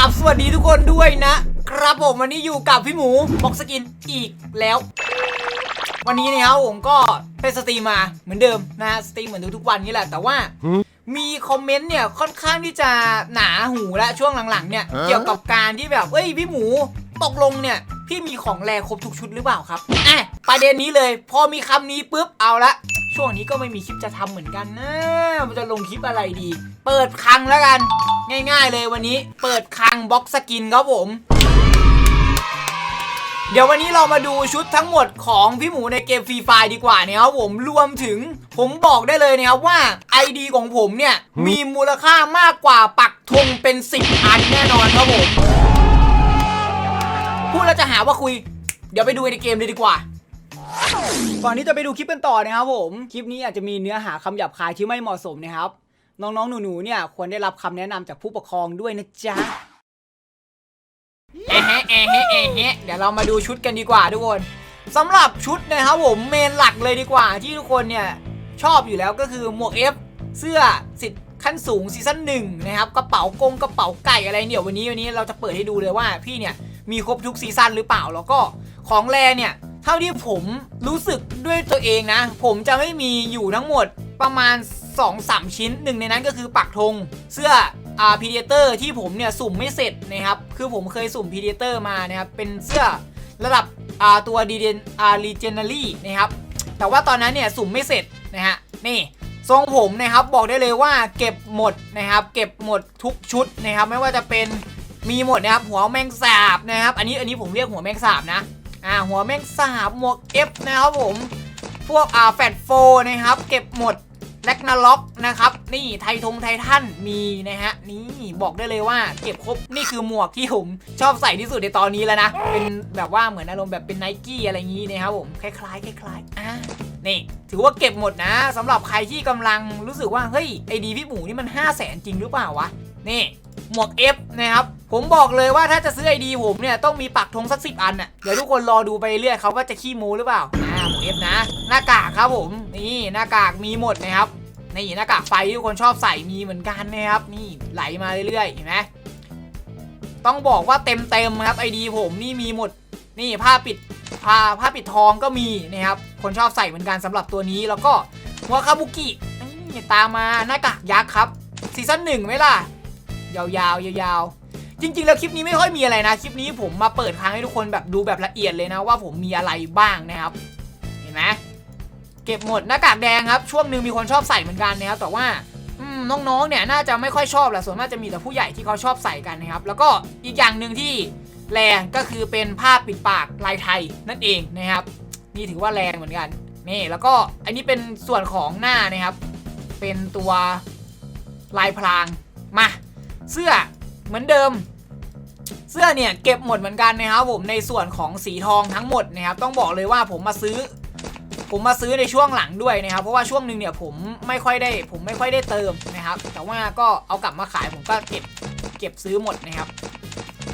ราบสวัสดีทุกคนด้วยนะ ครับผมวันนี้อยู่กับพี่หมูบอกสกินอีกแล้ว วันนี้นะครับผมก็เป็นสตรีมมาเหมือนเดิมนะสตรีมเหมือนทุกๆวันนี้แหละแต่ว่ามีคอมเมนต์เนี่ยค่อนข้างที่จะหนาหูและช่วงหลังๆเนี่ยฮะเกี่ยวกับการที่แบบเอ้ยพี่หมูตกลงเนี่ยพี่มีของแรครบทุกชุดหรือเปล่าครับอะประเด็นนี้เลย พอมีคำนี้ปุ๊บเอาละ ช่วงนี้ก็ไม่มีคลิปจะทำเหมือนกันนะมันจะลงคลิปอะไรดี เปิดคลังแล้วกัน ง่าย ๆ เลยวันนี้ เปิดคลังบ็อกสกินครับผม เดี๋ยววันนี้เรามาดูชุดทั้งหมดของพี่หมูในเกมฟรีไฟดีกว่าเนี่ยครับผมรวมถึงผมบอกได้เลยนะครับว่า ID ของผมเนี่ย มีมูลค่ามากกว่าปักธงเป็น 10 อันแน่นอนครับผมพูดแล้วจะหาว่าคุย เดี๋ยวไปดูในเกมเลยดีกว่า ก่อนที่จะไปดูคลิปกันต่อนะครับผม คลิปนี้อาจจะมีเนื้อหาคำหยาบคายที่ไม่เหมาะสมนะครับ น้องๆ หนูๆ เนี่ยควรได้รับคำแนะนำจากผู้ปกครองด้วยนะจ๊ะแอะแฮะแอะแฮะแอะแฮะเดี๋ยวเรามาดูชุดกันดีกว่าทุกคนสำหรับชุดนะครับผมเมนหลักเลยดีกว่า ที่ทุกคนเนี่ยชอบอยู่แล้วก็คือหมวก F เสื้อสิทธิ์ขั้นสูงซีซั่นหนึ่งนะครับกระเป๋ากงกระเป๋าไก่อะไรเนี่ยวันนี้วันนี้เราจะเปิดให้ดูเลยว่าพี่เนี่ยมีครบทุกซีซั่นหรือเปล่าแล้วก็ของแรเนี่ยเท่าที่ผมรู้สึกด้วยตัวเองนะ ผมจะไม่มีอยู่ทั้งหมดประมาณ 2-3 ชิ้นหนึ่งในนั้นก็คือปักธงเสื้ออ่าพีเดเตอร์ที่ผมเนี่ยสุ่มไม่เสร็จนะครับ คือผมเคยสุ่มพีเดเตอร์มานะครับ เป็นเสื้อระดับอ่าตัวดีเดนอ่ารีเจนารี่นะครับ แต่ว่าตอนนั้นเนี่ยสุ่มไม่เสร็จนะฮะนี่ทรงผมนะครับบอกได้เลยว่าเก็บหมดนะครับ เก็บหมดทุกชุดนะครับ ไม่ว่าจะเป็นมีหมดนะครับหัวแมงสาบนะครับ อันนี้อันนี้ผมเรียกหัวแมงสาบนะ อ่าหัวแมงสาบหมวก F นะครับผม พวกอ่าแฟตโฟนะครับ เก็บหมดแลกนาล็อกนะครับ นี่ไททงไททันมีนะฮะ นี่บอกได้เลยว่าเก็บครบนี่คือหมวกที่ผมชอบใส่ที่สุดในตอนนี้แล้วนะ เป็นแบบว่าเหมือนอารมณ์แบบเป็นไนกี้อะไรอย่างนี้นะครับผมคล้ายๆคล้ายๆอ่านี่ถือว่าเก็บหมดนะสำหรับใครที่กำลังรู้สึกว่า เฮ้ยไอดีพี่หมูนี่มัน 5 0 0แสนจริงหรือเปล่าวะ นี่ หมวก F นะครับ ผมบอกเลยว่าถ้าจะซื้อไอดีผมเนี่ยต้องมีปักธงสักสิบอันน่ะเดี๋ยวทุกคนรอดูไปเรื่อยเขาว่าจะขี้โม้หรือเปล่าอ่าหมวก F นะ หน้ากากครับผมนี่หน้ากากมีหมดนะครับนี่หน้ากากไฟที่ทุกคนชอบใส่มีเหมือนกันนะครับนี่ไหลมาเรื่อยๆเห็นไหมต้องบอกว่าเต็มเต็มๆครับไอดีผมนี่มีหมด นี่ผ้าปิดผ้าผ้าปิดทองก็มีนะครับคนชอบใส่เหมือนกันสำหรับตัวนี้แล้วก็หัวคาบุกิตามมาหน้ากากยักษ์ครับซีซั่นหนึ่งไหมล่ะ ยาวๆยาวๆ จริง ๆ แล้วคลิปนี้ไม่ค่อยมีอะไรนะ คลิปนี้ผมมาเปิดครั้งให้ทุกคนแบบดูแบบละเอียดเลยนะว่าผมมีอะไรบ้างนะครับ เห็นไหมเก็บหมดหน้ากากแดงครับ ช่วงหนึ่งมีคนชอบใส่เหมือนกันนะครับ แต่ว่าน้องๆ เนี่ยน่าจะไม่ค่อยชอบแหละส่วนมากจะมีแต่ผู้ใหญ่ที่เขาชอบใส่กันนะครับ แล้วก็อีกอย่างหนึ่งที่แรงก็คือเป็นผ้าปิดปากลายไทยนั่นเองนะครับ นี่ถือว่าแรงเหมือนกันนี่แล้วก็อันนี้เป็นส่วนของหน้านะครับ เป็นตัวลายพรางมา เสื้อ เหมือนเดิม เสื้อเนี่ยเก็บหมดเหมือนกันนะครับผมในส่วนของสีทองทั้งหมดนะครับต้องบอกเลยว่าผมมาซื้อ ผมมาซื้อในช่วงหลังด้วยนะครับ เพราะว่าช่วงหนึ่งเนี่ยผมไม่ค่อยได้ ผมไม่ค่อยได้เติมนะครับ แต่ว่าก็เอากลับมาขายผมก็เก็บเก็บซื้อหมดนะครับ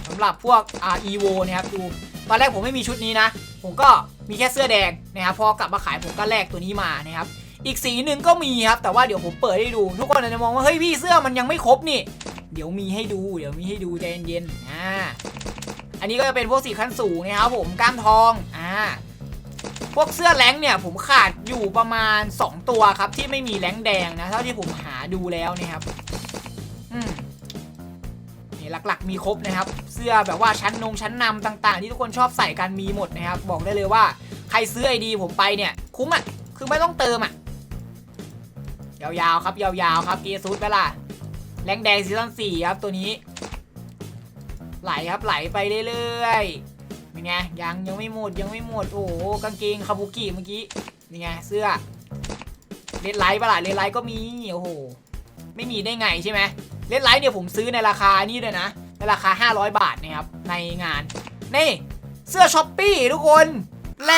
สำหรับพวก R E V O นะครับดูตอนแรกผมไม่มีชุดนี้นะ ผมก็มีแค่เสื้อแดงนะครับพอกลับมาขายผมก็แลกตัวนี้มานะครับอีกสีหนึ่งก็มีครับ แต่ว่าเดี๋ยวผมเปิดให้ดู ทุกคนอาจจะมองว่า เฮ้ยพี่เสื้อมันยังไม่ครบนี่ เดี๋ยวมีให้ดู เดี๋ยวมีให้ดูใจเย็นๆอ่าอันนี้ก็จะเป็นพวกสีขั้นสูงนะครับผมก้ามทองอ่าพวกเสื้อแรงเนี่ยผมขาดอยู่ประมาณ 2 ตัวครับที่ไม่มีแรงแดงนะเท่าที่ผมหาดูแล้วนะครับอืมนี่หลักๆ มีครบนะครับ เสื้อแบบว่าชั้นนงชั้นนำต่างๆ ที่ทุกคนชอบใส่กันมีหมดนะครับ บอกได้เลยว่าใครซื้อไอดีผมไปเนี่ย คุ้มอะ คือไม่ต้องเติมอะ ยาวๆครับยาวๆครับเกียร์ซูดไปล่ะ แรงแดงซีซั่นสี่ครับตัวนี้ ไหลครับไหลไปเรื่อยๆเป็นไงยังยังไม่หมดยังไม่หมดโอ้โหกางเกงคาบุกิเมื่อกี้นี่ไงเสื้อเลดไลท์ปะล่ะเลดไลท์ก็มีโอ้โหไม่มีได้ไงใช่ไหมเลดไลท์เนี่ยผมซื้อในราคานี่เลยนะในราคา 500 บาทนะครับในงานนี่เสื้อช้อปปี้ทุกคนแล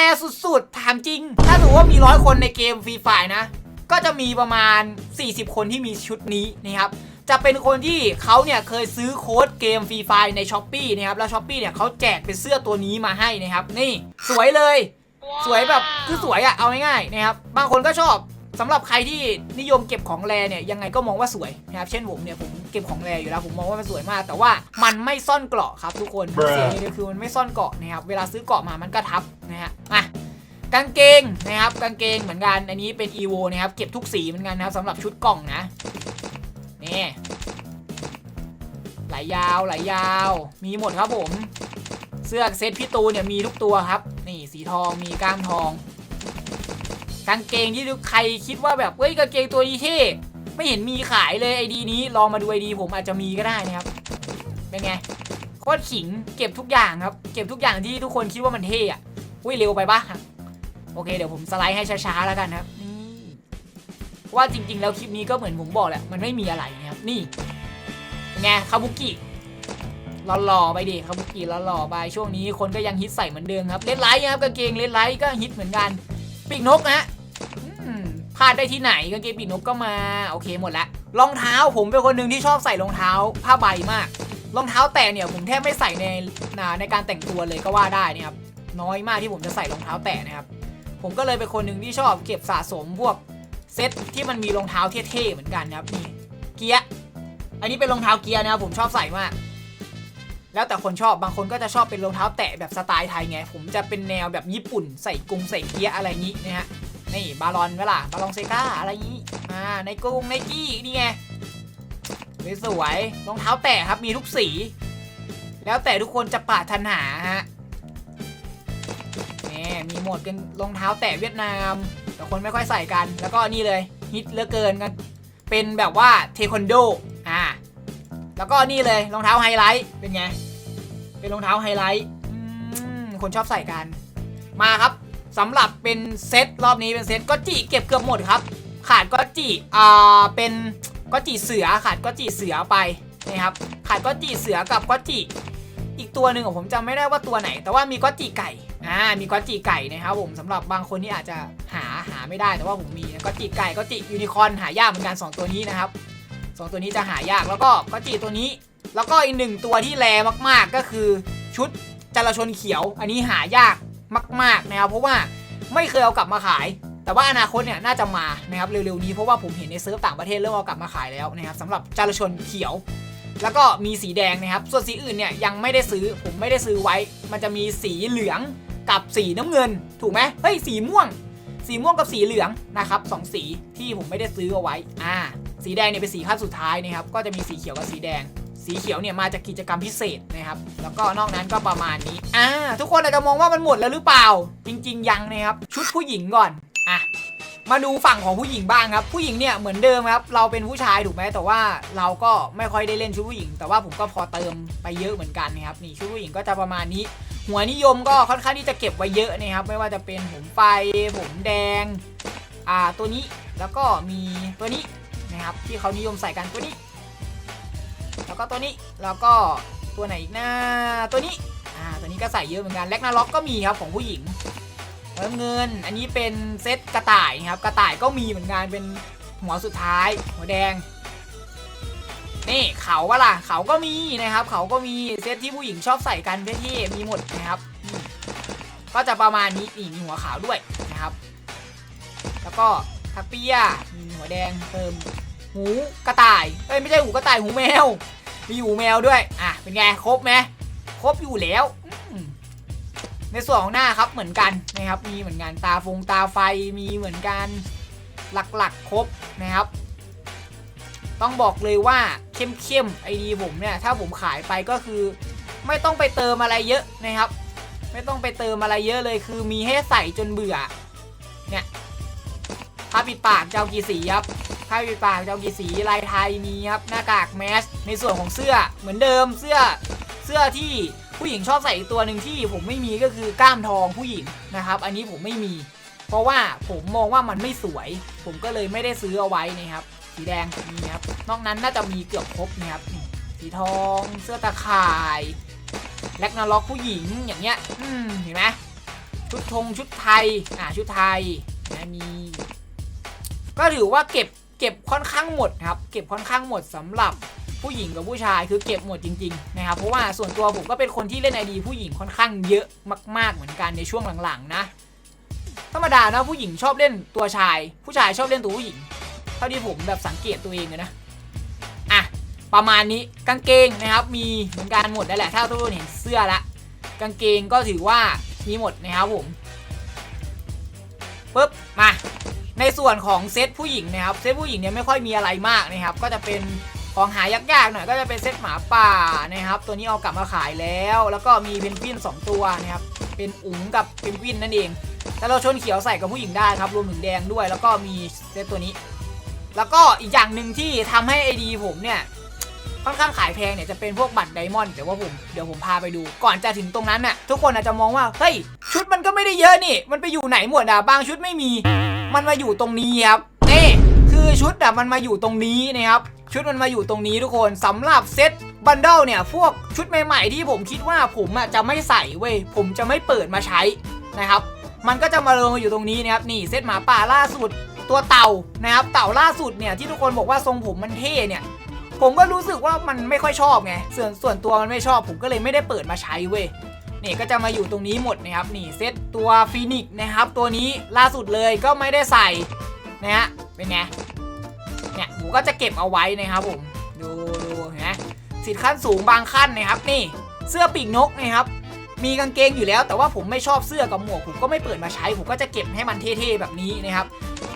สุดๆ ถามจริง ถ้าถือว่ามีร้อยคนในเกมฟรีไฟนะ ก็จะมีประมาณ 40 คนที่มีชุดนี้นะครับ จะเป็นคนที่เขาเนี่ยเคยซื้อโค้ดเกมฟรีไฟในช้อปปีนะครับแล้วช้อปปีเนี่ยเขาแจกเป็นเสื้อตัวนี้มาให้นะครับ นี่สวยเลย สวยแบบคือสวยอะเอาง่ายๆนะครับบางคนก็ชอบสำหรับใครที่นิยมเก็บของแรเนี่ยยังไงก็มองว่าสวยนะครับเช่นผมเนี่ยผมเก็บของแรอยู่แล้วผมมองว่ามันสวยมาก แต่ว่ามันไม่ซ่อนเกราะครับทุกคน Bruh เสียอย่างเดียวคือมันไม่ซ่อนเกราะนะครับเวลาซื้อเกราะมามันก็ทับนะฮะอะกางเกงนะครับกางเกงเหมือนกันอันนี้เป็น EVO นะครับเก็บทุกสีเหมือนกันนะครับสำหรับชุดกล่องนะนี่ ไหลยาวไหลยาว มีหมดครับผม เสื้อเซตพี่ตูเนี่ยมีทุกตัวครับ นี่สีทองมีก้ามทอง กางเกงที่ใครคิดว่าแบบเฮ้ยกางเกงตัวนี้เท่ไม่เห็นมีขายเลยไอดีนี้ลองมาดูไอดีผมอาจจะมีก็ได้นะครับ เป็นไงโคตรขิงเก็บทุกอย่างครับ เก็บทุกอย่างที่ทุกคนคิดว่ามันเท่อะอุ้ยเร็วไปปะโอเคเดี๋ยวผมสไลด์ให้ช้าๆแล้วกันครับว่าจริงๆ แล้วคลิปนี้ก็เหมือนผมบอกแหละมันไม่มีอะไรนะ นี่ไงคาบุกิหล่อๆไปดิคาบุกิหล่อๆไปช่วงนี้คนก็ยังฮิตใส่เหมือนเดิมครับเลดไลท์ครับกางเกงเลดไลท์ก็ฮิตเหมือนกันปีกนกนะพลาดได้ที่ไหนกางเกงปีกนกก็มาโอเคหมดละรองเท้าผมเป็นคนหนึ่งที่ชอบใส่รองเท้าผ้าใบมากรองเท้าแตะเนี่ยผมแทบไม่ใส่ในนาในการแต่งตัวเลยก็ว่าได้นะครับน้อยมากที่ผมจะใส่รองเท้าแตะนะครับ ผมก็เลยเป็นคนหนึ่งที่ชอบเก็บสะสมพวกเซ็ตที่มันมีรองเท้าเท่ๆเหมือนกันนะครับนี่ เกียร์ อันนี้เป็นรองเท้าเกียร์นะครับผมชอบใส่มาก แล้วแต่คนชอบบางคนก็จะชอบเป็นรองเท้าแตะแบบสไตล์ไทยไง ผมจะเป็นแนวแบบญี่ปุ่น ใส่กุงใส่เกียร์อะไรงนี้นะฮะ นี่บาลอนเวล่ะบาลองเซกาอะไรงนี้อ่าในกุงในกี้นี่ไงสวยรองเท้าแตะครับมีทุกสี แล้วแต่ทุกคนจะปรารถนาฮะนี่มีหมดกันรองเท้าแตะเวียดนาม แต่คนไม่ค่อยใส่กัน แล้วก็นี่เลยฮิตเหลือเกินกัน เป็นแบบว่าเทควันโดอ่าแล้วก็นี่เลยรองเท้าไฮไลท์เป็นไง เป็นรองเท้าไฮไลท์คนชอบใส่กัน มาครับสำหรับเป็นเซตรอบนี้เป็นเซตก็จีเก็บเกือบหมดครับ ขาดก็จีอ่าเป็นก็จีเสือขาดก็จีเสือไปนะครับขาดก็จีเสือกับก็จีอีกตัวหนึ่งของผมจำไม่ได้ว่าตัวไหน แต่ว่ามีก็จีไก่อ่ามีก็จีไก่นะครับผมสำหรับบางคนที่อาจจะหา หาไม่ได้แต่ว่าผมมีนะก็จีไก่ก็จียูนิคอนหายากเหมือนกันสองตัวนี้นะครับสองตัวนี้จะหายากแล้วก็ก็จีตัวนี้ แล้วก็อีกหนึ่งตัวที่แรมากๆก็คือชุดจรชนเขียว อันนี้หายากมากๆนะครับเพราะว่าไม่เคยเอากลับมาขาย แต่ว่าอนาคตเนี่ยน่าจะมานะครับเร็วๆนี้เพราะว่าผมเห็นในเซิร์ฟต่างประเทศเริ่มเอากลับมาขายแล้วนะครับสำหรับจรชนเขียวแล้วก็มีสีแดงนะครับ ส่วนสีอื่นเนี่ยยังไม่ได้ซื้อ ผมไม่ได้ซื้อไว้ มันจะมีสีเหลืองกับสีน้ำเงิน ถูกไหมเฮ้ย สีม่วง สีม่วงกับสีเหลืองนะครับสองสีที่ผมไม่ได้ซื้อเอาไว้อ่าสีแดงเนี่ยเป็นสีขั้นสุดท้ายนะครับก็จะมีสีเขียวกับสีแดง สีเขียวเนี่ยมาจากกิจกรรมพิเศษนะครับแล้วก็นอกนั้นก็ประมาณนี้อ่าทุกคนอาจจะมองว่ามันหมดแล้วหรือเปล่า จริง ๆ ยังนะครับชุดผู้หญิงก่อนอะมาดูฝั่งของผู้หญิงบ้างครับ ผู้หญิงเนี่ยเหมือนเดิมครับ เราเป็นผู้ชายถูกไหมแต่ว่าเราก็ไม่ค่อยได้เล่นชุดผู้หญิง แต่ว่าผมก็พอเติมไปเยอะเหมือนกันนะครับนี่ชุดผู้หญิงก็จะประมาณนี้ หัวนิยมก็ค่อนข้างที่จะเก็บไว้เยอะนะครับ ไม่ว่าจะเป็นผมไฟผมแดง อ่าตัวนี้แล้วก็มีตัวนี้นะครับที่เขานิยมใส่กันตัวนี้ แล้วก็ตัวนี้แล้วก็ตัวไหนอีกนะตัวนี้อ่าตัวนี้ก็ใส่เยอะเหมือนกันแล็กนาล็อกก็มีครับของผู้หญิงเงิน อันนี้เป็นเซตกระต่ายครับกระต่ายก็มีเหมือนกันเป็นหัวสุดท้าย หัวแดง นี่เขาวะล่ะเขาก็มีนะครับ เขาก็มีเซตที่ผู้หญิงชอบใส่กันเท่ๆมีหมดนะครับก็จะประมาณนี้นี่มีหัวขาวด้วยนะครับ แล้วก็ทักเปียมีหัวแดงเติมหูกระต่ายเอ้ยไม่ใช่หูกระต่ายหูแมวมีหูแมวด้วยอะเป็นไงครบไหมครบอยู่แล้วในส่วนของหน้าครับเหมือนกันนะครับ มีเหมือนกันตาฟงตาไฟมีเหมือนกันหลักๆครบนะครับ ต้องบอกเลยว่า เข้มๆไอดีผมเนี่ยถ้าผมขายไปก็คือ ไม่ต้องไปเติมอะไรเยอะนะครับ ไม่ต้องไปเติมอะไรเยอะเลย คือมีให้ใส่จนเบื่อเนี่ยผ้าปิดปากเจะเอากี่สีครับผ้าปิดปากเจะเอากี่สีลายไทยมีครับหน้ากากแมสในส่วนของเสื้อเหมือนเดิมเสื้อเสื้อที่ผู้หญิงชอบใส่อีกตัวหนึ่งที่ผมไม่มีก็คือกล้ามทองผู้หญิงนะครับ อันนี้ผมไม่มี เพราะว่าผมมองว่ามันไม่สวย ผมก็เลยไม่ได้ซื้อเอาไว้นะครับ สีแดงมีครับ นอกนั้นน่าจะมีเกือบครบนะครับ สีทอง เสื้อตะข่ายแล็กนาล็อกผู้หญิงอย่างเงี้ย อืมเห็นไหมชุดธงชุดไทย อ่า ชุดไทยนะมี ก็ถือว่าเก็บเก็บค่อนข้างหมดครับ เก็บค่อนข้างหมดสำหรับผู้หญิงกับผู้ชายคือเก็บหมดจริงๆนะครับ เพราะว่าส่วนตัวผมก็เป็นคนที่เล่นไอดีผู้หญิงค่อนข้างเยอะมาก ๆเหมือนกันในช่วงหลังๆนะ ธรรมดานะผู้หญิงชอบเล่นตัวชาย ผู้ชายชอบเล่นตัวผู้หญิง เท่าที่ผมแบบสังเกตตัวเองเลยนะอะประมาณนี้กางเกงนะครับ มีเหมือนกันหมดนั่นแหละถ้าทุกคนเห็นเสื้อละ กางเกงก็ถือว่ามีหมดนะครับผมปุ๊บมาในส่วนของเซตผู้หญิงนะครับเซตผู้หญิงเนี่ยไม่ค่อยมีอะไรมากนะครับ ก็จะเป็นของหายากๆหน่อยก็จะเป็นเซตหมาป่านะครับ ตัวนี้เอากลับมาขายแล้ว แล้วก็มีเพนกวินสองตัวนะครับเป็นอุ๋งกับเพนกวินนั่นเองแต่เราชนเขียวใส่กับผู้หญิงได้ครับรวมถึงแดงด้วย แล้วก็มีเซตตัวนี้ แล้วก็อีกอย่างหนึ่งที่ทำให้ไอดีผมเนี่ยค่อนข้างขายแพงเนี่ยจะเป็นพวกบัตรไดมอนด์แต่ว่าผมเดี๋ยวผมพาไปดู ก่อนจะถึงตรงนั้นน่ะทุกคนอาจจะมองว่าเฮ้ยชุดมันก็ไม่ได้เยอะนี่ มันไปอยู่ไหนหมดอะบางชุดไม่มี มันมาอยู่ตรงนี้ครับนี่คือชุดอะมันมาอยู่ตรงนี้นะครับชุดมันมาอยู่ตรงนี้ทุกคนสำหรับเซตบันเดิลเนี่ยพวกชุดใหม่ๆที่ผมคิดว่าผมอะจะไม่ใส่เว้ยผมจะไม่เปิดมาใช้นะครับ มันก็จะมาลงอยู่ตรงนี้นะครับนี่เซตหมาป่าล่าสุด ตัวเต่านะครับเต่าล่าสุดเนี่ยที่ทุกคนบอกว่าทรงผมมันเท่เนี่ยผมก็รู้สึกว่ามันไม่ค่อยชอบไงส่วนส่วนตัวมันไม่ชอบ ผมก็เลยไม่ได้เปิดมาใช้เว้ยนี่ก็จะมาอยู่ตรงนี้หมดนะครับนี่เซตตัวฟีนิกซ์นะครับ ตัวนี้ล่าสุดเลยก็ไม่ได้ใส่นะฮะเป็นไงเนี่ยผมก็จะเก็บเอาไว้นะครับผมดูดูเห็นไหมสิทธิ์ขั้นสูงบางขั้นนะครับนี่เสื้อปีกนกนะครับมีกางเกงอยู่แล้วแต่ว่าผมไม่ชอบเสื้อกับหมวกผมก็ไม่เปิดมาใช้ ผมก็จะเก็บให้มันเท่ๆแบบนี้นะครับ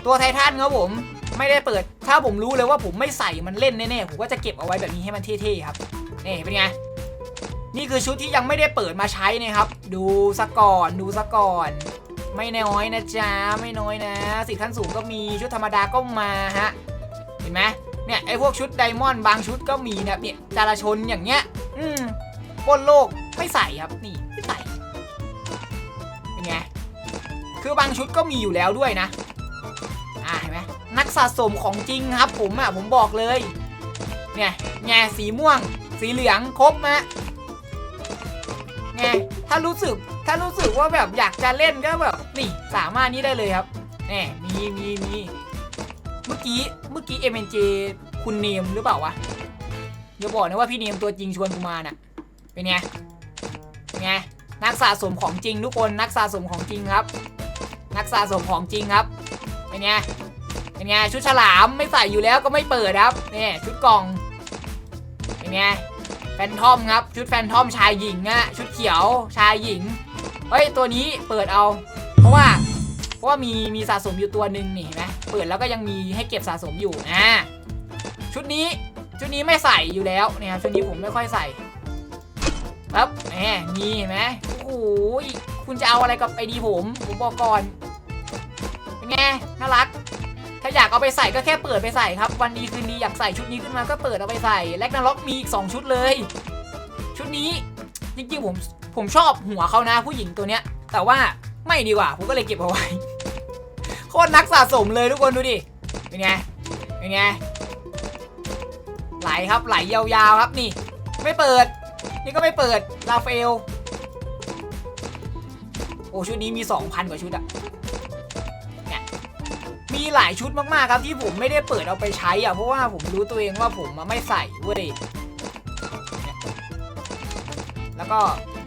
ตัวไททันครับผมไม่ได้เปิด ถ้าผมรู้เลยว่าผมไม่ใส่มันเล่นแน่ๆผมก็จะเก็บเอาไว้แบบนี้ให้มันเท่ๆครับนี่เป็นไงนี่คือชุดที่ยังไม่ได้เปิดมาใช้นะครับ ดูสะก่อนดูสะก่อน ไม่น้อยนะจ๊ะไม่น้อยนะสิขั้นสูงก็มีชุดธรรมดาก็มาฮะเห็นไหมเนี่ยไอ้พวกชุดไดมอนด์บางชุดก็มีนะเนี่ยจารชนอย่างเงี้ย อืมบนโลกไม่ใส่ครับนี่ไม่ใส่เป็นไงคือบางชุดก็มีอยู่แล้วด้วยนะ อ่าเห็นไหมนักสะสมของจริงครับ ผมอะผมบอกเลย เนี่ยไงสีม่วง สีเหลืองครบนะไงถ้ารู้สึกถ้ารู้สึกว่าแบบอยากจะเล่นก็แบบนี่สามารถนี้ได้เลยครับแน่มีมีมีเมื่อกี้เมื่อกี้ MNJ คุณเนมหรือเปล่าวะอย่าบอกนะว่าพี่เนมตัวจริงชวนกูมาน่ะเป็นไงเป็นไงนักสะสมของจริงทุกคนนักสะสมของจริงครับ นักสะสมของจริงครับเป็นไง เป็นไงชุดฉลามไม่ใส่อยู่แล้วก็ไม่เปิดครับนี่ชุดกล่องเป็นไงแฟนทอมครับชุดแฟนทอมชายหญิงอะชุดเขียวชายหญิงเฮ้ยตัวนี้เปิดเอา เพราะว่าเพราะว่ามีมีสะสมอยู่ตัวหนึ่งนี่เห็นไหมเปิดแล้วก็ยังมีให้เก็บสะสมอยู่อ่าชุดนี้ชุดนี้ไม่ใส่อยู่แล้วเนี่ยครับชุดนี้ผมไม่ค่อยใส่ปั๊บแหมมีเห็นไหมโอ้โหคุณจะเอาอะไรกับไอดีผมผมบอกก่อนเป็นไงน่ารัก อยากเอาไปใส่ก็แค่เปิดไปใส่ครับ วันดีคืนดีอยากใส่ชุดนี้ขึ้นมาก็เปิดเอาไปใส่แล็กนาล็อกมีอีก 2 ชุดเลย ชุดนี้จริงๆผมผมชอบหัวเขานะผู้หญิงตัวเนี้ย แต่ว่าไม่ดีกว่าผมก็เลยเก็บเอาไว้ โคตรนักสะสมเลยทุกคนดูดิเป็นไงเป็นไงไหลครับไหลยาวๆครับนี่ ไม่เปิด นี่ก็ไม่เปิดลาเฟลโอ้ชุดนี้มี 2,000 กว่าชุดอะ มีหลายชุดมากๆครับที่ผมไม่ได้เปิดเอาไปใช้อะเพราะว่าผมรู้ตัวเองว่าผมไม่ใส่เว้ยเนี่ยแล้วก็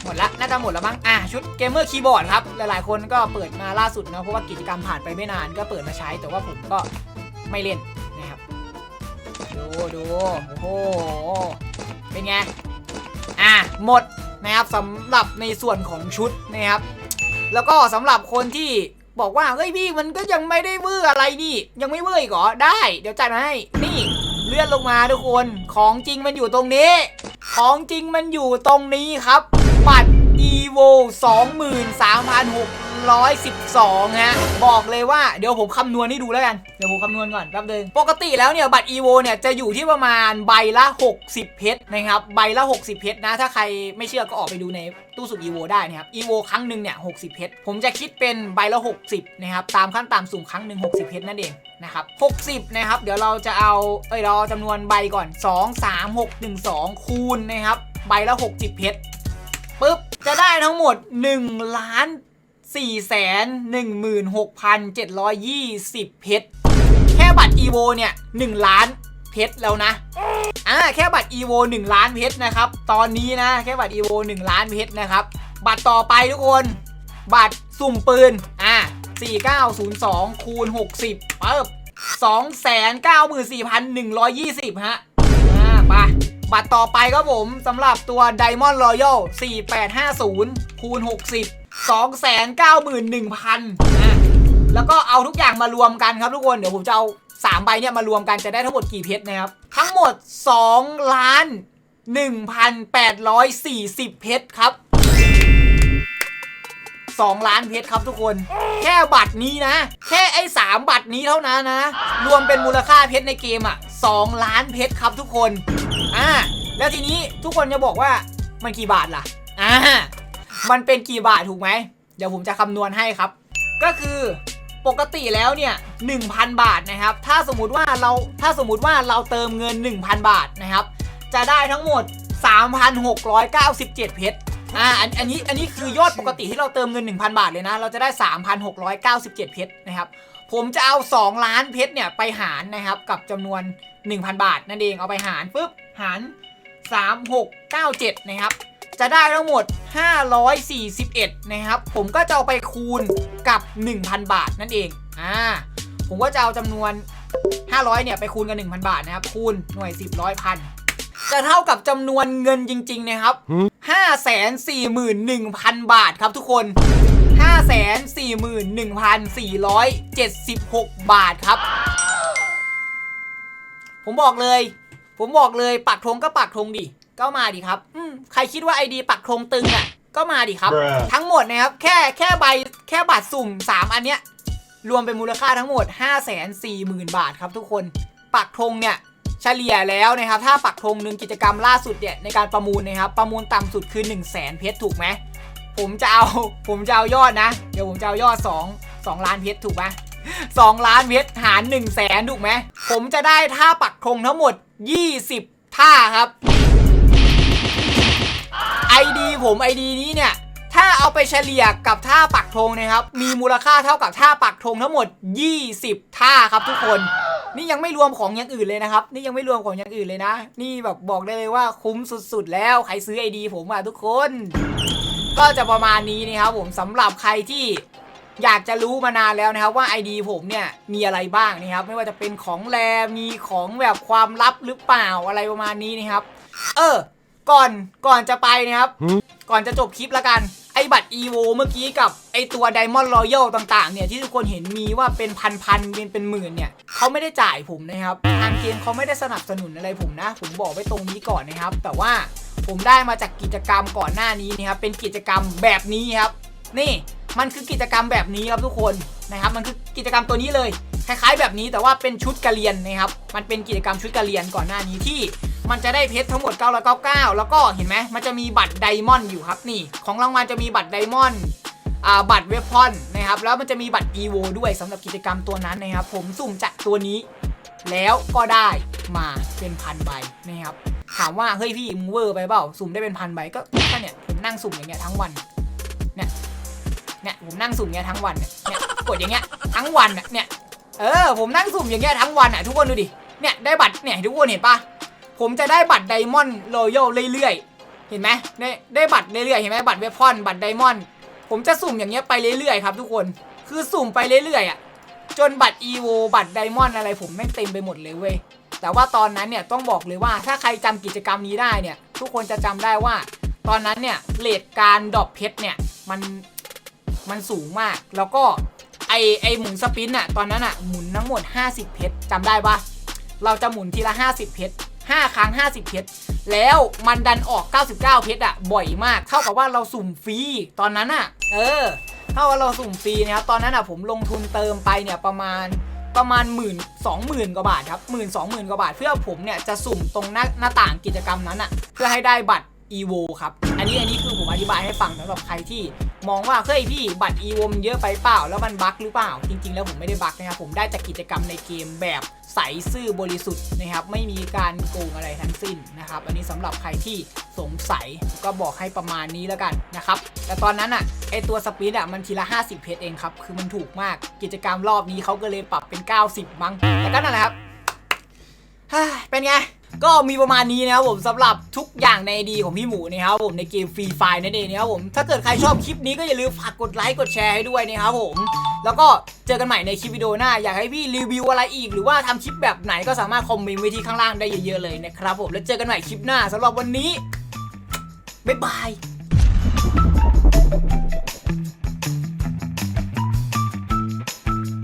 หมดละน่าจะหมดแล้วมั้งอะชุดเกมเมอร์คีย์บอร์ดครับ หลายๆ คนก็เปิดมาล่าสุดนะเพราะว่ากิจกรรมผ่านไปไม่นานก็เปิดมาใช้ แต่ว่าผมก็ไม่เล่นนะครับ ดูดูโอ้โหเป็นไง อะหมดนะครับสำหรับในส่วนของชุดนะครับ แล้วก็สำหรับคนที่ บอกว่าเฮ้ยพี่มันก็ยังไม่ได้เวอร์อะไรนี่ยังไม่เวอร์อีกเหรอได้ เดี๋ยวจัดให้นี่เลื่อนลงมาทุกคนของจริงมันอยู่ตรงนี้ ของจริงมันอยู่ตรงนี้ครับบัตร evo 23,612 ฮะ บอกเลยว่าเดี๋ยวผมคำนวณให้ดูแล้วกัน เดี๋ยวผมคำนวณก่อนแป๊บนึงปกติแล้วเนี่ยบัตร evo เนี่ยจะอยู่ที่ประมาณใบละ 60 เพชรนะครับ ใบละ 60 เพชรนะ ถ้าใครไม่เชื่อก็ออกไปดูในตู้สุก evo ได้นะครับ evo ครั้งหนึ่งเนี่ย60 เพชร ผมจะคิดเป็นใบละ 60 นะครับ ตามขั้นต่ำสูงครั้งหนึ่ง60 เพชรนั่นเองนะครับ60 นะครับ เดี๋ยวเราจะเอา เอ้ยเราเอาจำนวนใบก่อน 2 3 6 1 2 คูณนะครับ ใบละ 60 เพชรปุ๊บ จะได้ทั้งหมด 1 ล้าน 416,720 เพชร แค่บัตร EVO เนี่ย 1 ล้านเพชรแล้วนะ อ่า แค่บัตร EVO 1 ล้านเพชรนะครับ ตอนนี้นะ แค่บัตร EVO 1 ล้านเพชรนะครับ บัตรต่อไปทุกคน บัตรสุ่มปืน อ่า 4902 คูณ 60ปึ๊บ294,120 ฮะ อ่าไปบัตรต่อไปครับผมสำหรับตัว Diamond Royal 4850 คูณ 60 291,000อะแล้วก็เอาทุกอย่างมารวมกันครับทุกคน เดี๋ยวผมจะเอา3ใบเนี่ยมารวมกันจะได้ทั้งหมดกี่เพชรนะครับ ทั้งหมด2ล้าน1,840 เพชรครับ 2 ล้านเพชรครับทุกคน แค่บัตรนี้นะ แค่ไอ้3บัตรนี้เท่านั้นนะ รวมเป็นมูลค่าเพชรในเกมอะ2ล้านเพชรครับทุกคน อ่า แล้วทีนี้ทุกคนจะบอกว่ามันกี่บาทล่ะ อ่า มันเป็นกี่บาทถูกไหม เดี๋ยวผมจะคำนวณให้ครับ ก็คือปกติแล้วเนี่ย 1,000 บาทนะครับ ถ้าสมมติว่าเราถ้าสมมติว่าเราเติมเงิน 1,000 บาทนะครับ จะได้ทั้งหมด 3,697 เพชรอ่าอันอันนี้อันนี้คือยอดปกติที่เราเติมเงิน 1,000 บาทเลยนะ เราจะได้ 3,697 เพชรนะครับผมจะเอา 2 ล้านเพชรเนี่ยไปหารนะครับกับจำนวน 1,000 บาทนั่นเองเอาไปหารปุ๊บหาร 3697 นะครับ จะได้ทั้งหมด 541 นะครับ ผมก็จะเอาไปคูณกับ 1,000 บาทนั่นเอง อ่า ผมก็จะเอาจำนวน 500 เนี่ย ไปคูณกับ 1,000 บาทนะครับ คูณหน่วย 10ร้อยพันจะเท่ากับจำนวนเงินจริง ๆ นะครับ 541,000 บาทครับทุกคน 541,476 บาทครับ ผมบอกเลย ผมบอกเลยปักธงก็ปักธงดิ ก็มาดิครับอืมใครคิดว่าไอดีปักธงตึงอะ ก็มาดิครับ Bruh ทั้งหมดนะครับ แค่แค่ใบแค่บัตรสุ่ม 3 อันเนี้ย รวมเป็นมูลค่าทั้งหมด 540,000 บาทครับทุกคน ปักธงเนี่ยเฉลี่ยแล้วนะครับ ถ้าปักธงหนึ่งกิจกรรมล่าสุดเนี่ยในการประมูลนะครับ ประมูลต่ำสุดคือ 1 0 0 0 0แสนเพชรถูกไหม ผมจะเอาผมจะเอายอดนะ เดี๋ยวผมจะเอายอด 2 2 ล้านเพชรถูกไหม2ล้านเพชรหาร1 0 0 0 0แสนถูกไหม ผมจะได้ท่าปักธงทั้งหมด 20 ท่าครับ ID ผม ID นี้เนี่ย ถ้าเอาไปเฉลี่ยกับท่าปักธงนะครับ มีมูลค่าเท่ากับท่าปักธงทั้งหมด 20 ท่าครับทุกคน นี่ยังไม่รวมของอย่างอื่นเลยนะครับ นี่ยังไม่รวมของอย่างอื่นเลยนะ นี่แบบบอกได้เลยว่าคุ้มสุดๆ แล้ว ใครซื้อ ID ผมอะทุกคน ก็จะประมาณนี้นะครับผมสำหรับใครที่อยากจะรู้มานานแล้วนะครับว่า ID ผมเนี่ยมีอะไรบ้างนะครับ ไม่ว่าจะเป็นของแรมีของแบบความลับหรือเปล่าอะไรประมาณนี้นะครับ เออ ก่อนก่อนจะไปนะครับ ก่อนจะจบคลิปแล้วกันไอ้บัตร EVO เมื่อกี้กับไอ้ตัว Diamond Royal ต่างๆ เนี่ยที่ทุกคนเห็นมีว่าเป็นพันๆเป็นเป็นหมื่นเนี่ยเขาไม่ได้จ่ายผมนะครับทางเกมเขาไม่ได้สนับสนุนอะไรผมนะ ผมบอกไว้ตรงนี้ก่อนนะครับ แต่ว่าผมได้มาจากกิจกรรมก่อนหน้านี้นะครับเป็นกิจกรรมแบบนี้ครับ นี่มันคือกิจกรรมแบบนี้ครับทุกคนนะครับ มันคือกิจกรรมตัวนี้เลย คล้ายๆ แบบนี้แต่ว่าเป็นชุดกะเรียนนะครับ มันเป็นกิจกรรมชุดกะเรียนก่อนหน้านี้ที่ มันจะได้เพชรทั้งหมด 999 แล้วก็เห็นไหมมันจะมีบัตรไดมอนด์อยู่ครับนี่ ของรางวัลจะมีบัตรไดมอนด์อ่าบัตรเวพอนนะครับแล้วมันจะมีบัตร EVO ด้วยสำหรับกิจกรรมตัวนั้นนะครับผมสุ่มจากตัวนี้ แล้วก็ได้มาเป็นพันใบนะครับถามว่าเฮ้ยพี่มึงเวอร์ไปเปล่าสุ่มได้เป็นพันใบก็แค่เนี่ยผมนั่งสุ่มอย่างเงี้ยทั้งวันเนี่ยเนี่ยผมนั่งสุ่มอย่างเงี้ยทั้งวันเนี่ยเนี่ยกดอย่างเงี้ยทั้งวันน่ะเนี่ยเออผมนั่งสุ่มอย่างเงี้ยทั้งวันอะทุกคนดูดิเนี่ยได้บัตรเนี่ยทุกคนเห็นปะ ผมจะได้บัตรไดมอนด์รอยัลเรื่อยๆ เห็นไหมได้ได้บัตรเรื่อยๆ เห็นไหมบัตรเวพอนบัตรไดมอนด์ผมจะสุ่มอย่างเงี้ยไปเรื่อยๆครับทุกคน คือสุ่มไปเรื่อยๆอะ จนบัตร EVO บัตรไดมอนด์อะไรผมแม่งเต็มไปหมดเลยเว้ย แต่ว่าตอนนั้นเนี่ยต้องบอกเลยว่าถ้าใครจำกิจกรรมนี้ได้เนี่ย ทุกคนจะจำได้ว่า ตอนนั้นเนี่ยเลทการดรอปเพชรเนี่ยมันมันสูงมาก แล้วก็ไอไอหมุนสปินอะตอนนั้นอะหมุนทั้งหมด 50 เพชรจำได้ปะเราจะหมุนทีละ 50 เพชร 5 ครั้ง 50 เพชร แล้วมันดันออก 99 เพชรอะบ่อยมาก เท่ากับว่าเราสุ่มฟรีตอนนั้นอะเออ เท่ากับเราสุ่มฟรีนะครับ ตอนนั้นอะผมลงทุนเติมไปเนี่ยประมาณประมาณหมื่นสองหมื่นกว่าบาทครับหมื่นสองหมื่นกว่าบาท เพื่อผมเนี่ยจะสุ่มตรงหน้าหน้าต่างกิจกรรมนั้นอะเพื่อให้ได้บัตร EVO ครับ อันนี้อันนี้คือผมอธิบายให้ฟังสำหรับใครที่มองว่าเฮ้ยพี่บัตร EVO มันเยอะไปเปล่า แล้วมันบั๊กหรือเปล่า จริง ๆ แล้วผมไม่ได้บั๊กนะครับผมได้จากกิจกรรมในเกมแบบใสซื่อบริสุทธิ์นะครับไม่มีการโกงอะไรทั้งสิ้นนะครับอันนี้สำหรับใครที่สงสัยก็บอกให้ประมาณนี้แล้วกันนะครับแต่ตอนนั้นอะไอตัวสปีดอะมันทีละ 50 เพชรเองครับคือมันถูกมากกิจกรรมรอบนี้เขาก็เลยปรับเป็น 90 มั้งแต่ก็นั่นแหละครับฮ่าเป็นไง ก็มีประมาณนี้นะครับผมสำหรับทุกอย่างในดีของพี่หมูนะครับผมในเกมฟรีไฟนั่นเองนะครับผมถ้าเกิดใครชอบคลิปนี้ก็อย่าลืมฝากกดไลค์กดแชร์ให้ด้วยนะครับผมแล้วก็เจอกันใหม่ในคลิปวิดีโอหน้า อยากให้พี่รีวิวอะไรอีก หรือว่าทำคลิปแบบไหนก็สามารถคอมเมนต์ไว้ที่ข้างล่างได้เยอะๆเลยนะครับผมแล้วเจอกันใหม่คลิปหน้าสำหรับวันนี้บ๊ายบาย